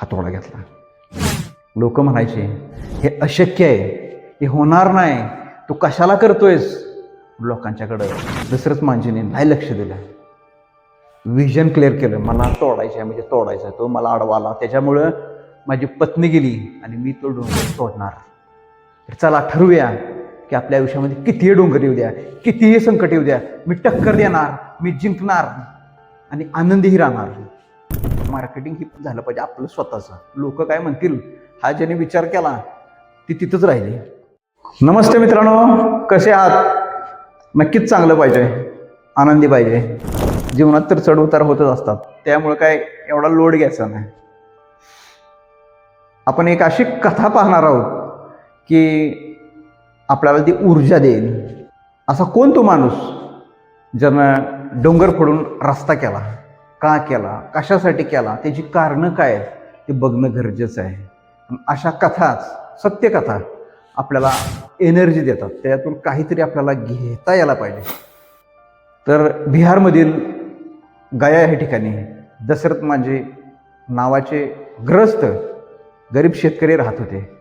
हातोडा घेतला. लोक म्हणायचे हे अशक्य आहे हे होणार नाही तू कशाला करतोयस? लोकांच्याकडं दुसरंच मांजीने नाही लक्ष दिलं. विजन क्लिअर केलं मला तोडायचं आहे म्हणजे तोडायचा आहे तो मला अडवा आला त्याच्यामुळं माझी पत्नी गेली आणि मी तो डोंगर तोडणार. तर चला ठरवूया की आपल्या आयुष्यामध्ये कितीही डोंगर येऊ द्या कितीही संकट येऊ द्या मी टक्कर देणार मी जिंकणार आणि आनंदीही राहणार. मार्केटिंग ही झालं पाहिजे आपलं स्वतःचं. लोक काय म्हणतील? हा ज्याने विचार केला ती तिथंच राहिली. नमस्ते मित्रांनो कसे आहात? नक्कीच चांगलं पाहिजे. आनंदी पाहिजे. जीवनात तर चढ उतार होतच असतात. त्यामुळे काय एवढा लोड घ्यायचा नाही. आपण एक अशी कथा पाहणार आहोत की आपल्याला ती ऊर्जा देईल. असा कोण तो माणूस ज्यानं डोंगर फोडून रस्ता केला? का केला? कशासाठी केला? त्याची कारणं काय आहेत? ते बघणं गरजेचं आहे. अशा कथाच सत्यकथा आपल्याला एनर्जी देतात. त्यातून काहीतरी आपल्याला घेता यायला पाहिजे. तर बिहारमधील गया या ठिकाणी दशरथ माझे नावाचे ग्रस्त गरीब शेतकरी राहत होते.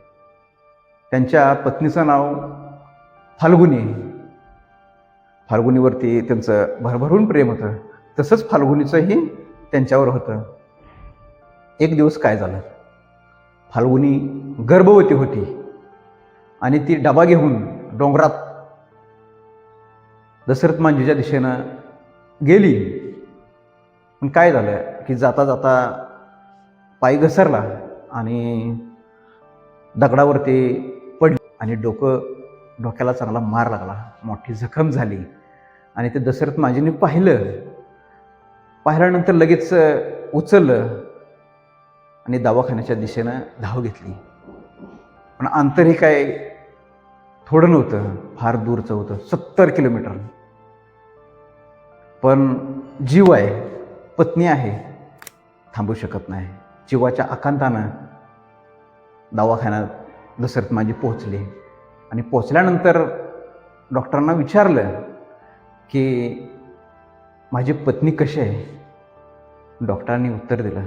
त्यांच्या पत्नीचं नाव फाल्गुनी. फाल्गुनीवरती त्यांचं भरभरून प्रेम होतं. तसंच फाल्गुनीचंही त्यांच्यावर होतं. एक दिवस काय झालं? फाल्गुनी गर्भवती होती आणि ती डबा घेऊन डोंगरात दशरथ मांजीच्या दिशेनं गेली. पण काय झालं की जाता जाता पाय घसरला आणि दगडावरती पडली आणि डोकं डोक्याला चांगला मार लागला. मोठी जखम झाली आणि ते दशरथ मांजीने पाहिलं. पाहिल्यानंतर लगेच उचललं आणि दवाखान्याच्या दिशेनं धाव घेतली. पण अंतर हे काय थोडं नव्हतं फार दूरचं होतं सत्तर किलोमीटर. पण जीव आहे पत्नी आहे थांबू शकत नाही. जीवाच्या आकांतानं दवाखान्यात दशरथ माझी पोहोचली. आणि पोचल्यानंतर डॉक्टरांना विचारलं की माझी पत्नी कशी आहे? डॉक्टरांनी उत्तर दिलं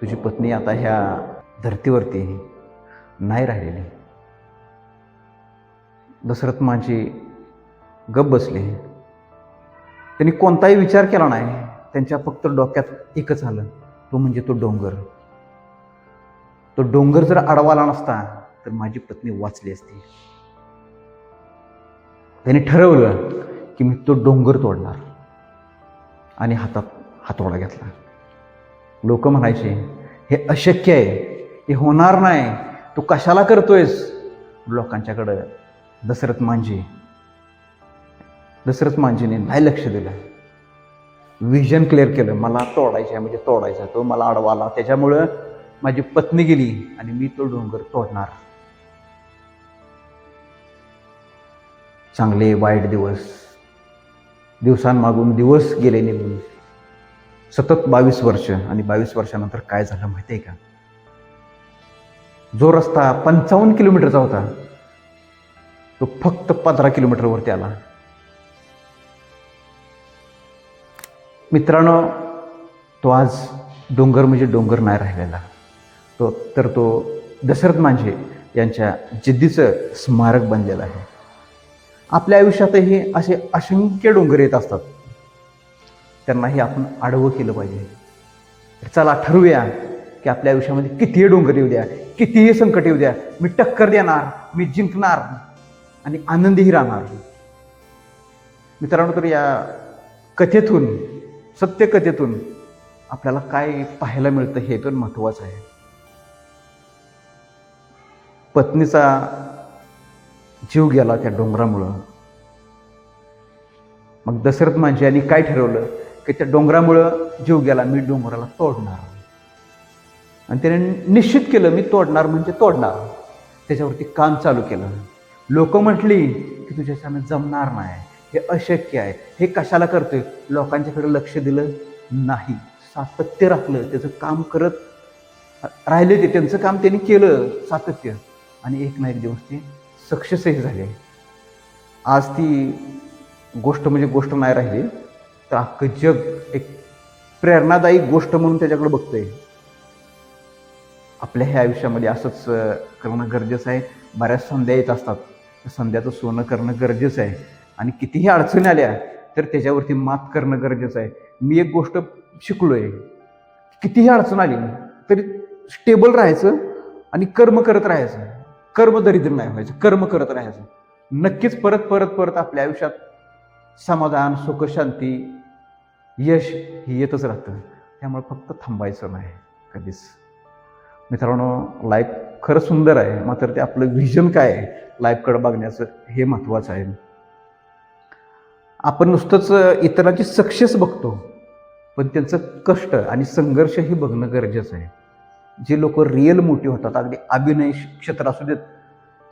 तुझी पत्नी आता ह्या धर्तीवरती नाही राहिलेली. दशरथ माझी गप बसले. त्यांनी कोणताही विचार केला नाही. त्यांच्या फक्त डोक्यात एकच आलं तो म्हणजे तो डोंगर. तो डोंगर जर अडवाला नसता तर माझी पत्नी वाचली असती. त्यांनी ठरवलं की मी तो डोंगर तोडणार आणि हातात हातोडा घेतला. लोक म्हणायचे हे अशक्य आहे हे होणार नाही तू कशाला करतोयस? लोकांच्याकडं दशरथ मांझी दशरथ मांझीने नाही लक्ष दिलं. विजन क्लिअर केलं मला तोडायचं आहे म्हणजे तोडायचा तो मला अडवा आला. त्याच्यामुळं माझी पत्नी गेली आणि मी तो डोंगर तोडणार. चांगले वाईट दिवस दिवसांमागून दिवस गेले निघून. सतत बावीस वर्ष आणि बावीस वर्षानंतर काय झालं माहिती आहे का? जो रस्ता पंचावन्न किलोमीटरचा होता तो फक्त पंधरा किलोमीटरवरती आला. मित्रांनो तो आज डोंगर म्हणजे डोंगर नाही राहिलेला. तो तर तो दशरथ मांझे यांच्या जिद्दीचं स्मारक बनलेलं आहे. आपल्या आयुष्यातही असे असंख्य डोंगर येत असतात. त्यांनाही आपण आडवं केलं पाहिजे. तर चला ठरवूया की आपल्या आयुष्यामध्ये कितीही डोंगर येऊ द्या कितीही संकट येऊ द्या मी टक्कर देणार मी जिंकणार आणि आनंदीही राहणार. मित्रांनो तर या कथेतून सत्य कथेतून आपल्याला काय पाहायला मिळतं हे पण महत्त्वाचं आहे. पत्नीचा जीव गेला त्या डोंगरामुळं. मग दशरथ मांझी यांनी काय ठरवलं? की त्या डोंगरामुळं जीव गेला मी डोंगराला तोडणार. आणि त्याने निश्चित केलं मी तोडणार म्हणजे तोडणार. त्याच्यावरती काम चालू केलं. लोक म्हटली की तुझ्याच्यानं जमणार नाही. हे अशक्य आहे. हे कशाला करतोय? लोकांच्याकडे लक्ष दिलं नाही. सातत्य राखलं. त्याचं काम करत राहिले ते. त्यांचं काम त्यांनी केलं. सातत्य. आणि एक ना एक दिवस ते सक्सेसही झाले. आज ती गोष्ट म्हणजे गोष्ट नाही राहिली. तर अख्खं जग एक प्रेरणादायी गोष्ट म्हणून त्याच्याकडे बघतंय. आपल्या ह्या आयुष्यामध्ये असंच करणं गरजेचं आहे. बऱ्याच संध्या येत असतात. संध्याचं सोनं करणं गरजेचं आहे. आणि कितीही अडचणी आल्या तर त्याच्यावरती मात करणं गरजेचं आहे. मी एक गोष्ट शिकलो आहे कितीही अडचण आली तरी स्टेबल राहायचं आणि कर्म करत राहायचं. कर्म दरिद्र नाही व्हायचं कर्म करत राहायचं. नक्कीच परत परत परत आपल्या आयुष्यात समाधान सुखशांती यश हे येतच राहतं. त्यामुळे फक्त थांबायचं नाही कधीच. मित्रांनो लाईफ खरं सुंदर आहे मात्र ते आपलं व्हिजन काय आहे? लाईफकडे बघण्याचं हे महत्त्वाचं आहे. आपण नुसतंच इतरांची सक्सेस बघतो पण त्यांचं कष्ट आणि संघर्षही बघणं गरजेचं आहे. जे लोक रिअल मोठी होतात अगदी अभिनय क्षेत्र असू देत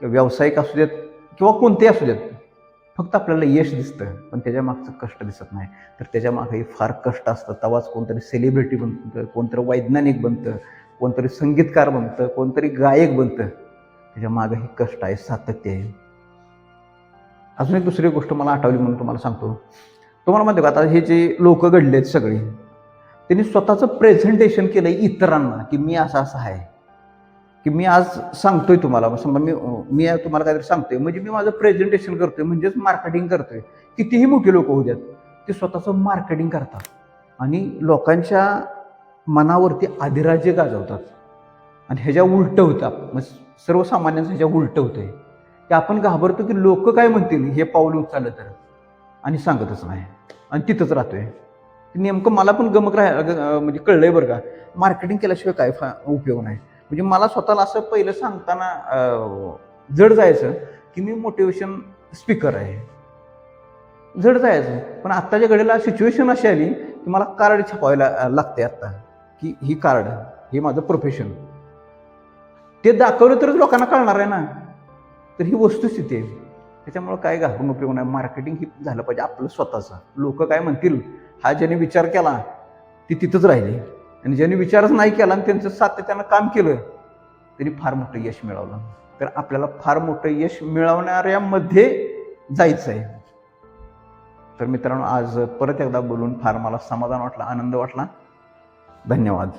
किंवा व्यावसायिक असू देत किंवा कोणतेही असू देत फक्त आपल्याला यश दिसतं पण त्याच्या मागचं कष्ट दिसत नाही. तर त्याच्या मागेही फार कष्ट असतं तवाच कोणतरी सेलिब्रिटी बनतं कोणतरी वैज्ञानिक बनतं कोणतरी संगीतकार बनतं कोणतरी गायक बनतं. त्याच्या मागंही कष्ट आहे सातत्य आहे. अजून एक दुसरी गोष्ट मला आठवली म्हणून तुम्हाला सांगतो. तुम्हाला माहिती का आता हे जे लोक घडले आहेत सगळे त्यांनी स्वतःचं प्रेझेंटेशन केलं इतरांना की मी असं असं आहे. की मी आज सांगतोय तुम्हाला मग समजा मी मी तुम्हाला काहीतरी सांगतोय म्हणजे मी माझं प्रेझेंटेशन करतोय म्हणजेच मार्केटिंग करतोय. कितीही मोठी लोक होऊ द्यात ते स्वतःचं मार्केटिंग करतात. आणि लोकांच्या मनावरती अधिराज्य गाजवतात. आणि ह्याच्या उलटं होतात मग सर्वसामान्यांचं ह्याच्या उलटं होतंय की आपण घाबरतो की लोक काय म्हणतील हे पाऊल उचललं तर. आणि सांगतच नाही. आणि तिथंच राहतोय. नेमकं मला पण गमक राह ग- म्हणजे कळलंय बरं का. मार्केटिंग केल्याशिवाय काय फा उपयोग नाही. म्हणजे मला स्वतःला असं पहिलं सांगताना जड जायचं की मी मोटिवेशन स्पीकर आहे. जड जायचं. पण आत्ताच्या घडीला सिच्युएशन अशी आली की मला कार्ड छापायला लागते आत्ता. की ही कार्ड हे माझं प्रोफेशन ते दाखवलं तरच लोकांना कळणार आहे ना. तर ही वस्तुस्थिती आहे. त्याच्यामुळं काय घाबरून उपयोग नाही. मार्केटिंग ही झालं पाहिजे आपलं स्वतःचं. लोक काय म्हणतील? हा ज्याने विचार केला ती तिथंच राहिली. आणि ज्यांनी विचारच नाही केला आणि त्यांचं सातत्यानं काम केलं त्यांनी फार मोठं यश मिळवलं. तर आपल्याला फार मोठं यश मिळवणाऱ्यामध्ये जायचं आहे तर मित्रांनो आज परत एकदा बोलून फार मला समाधान वाटलं आनंद वाटला. धन्यवाद.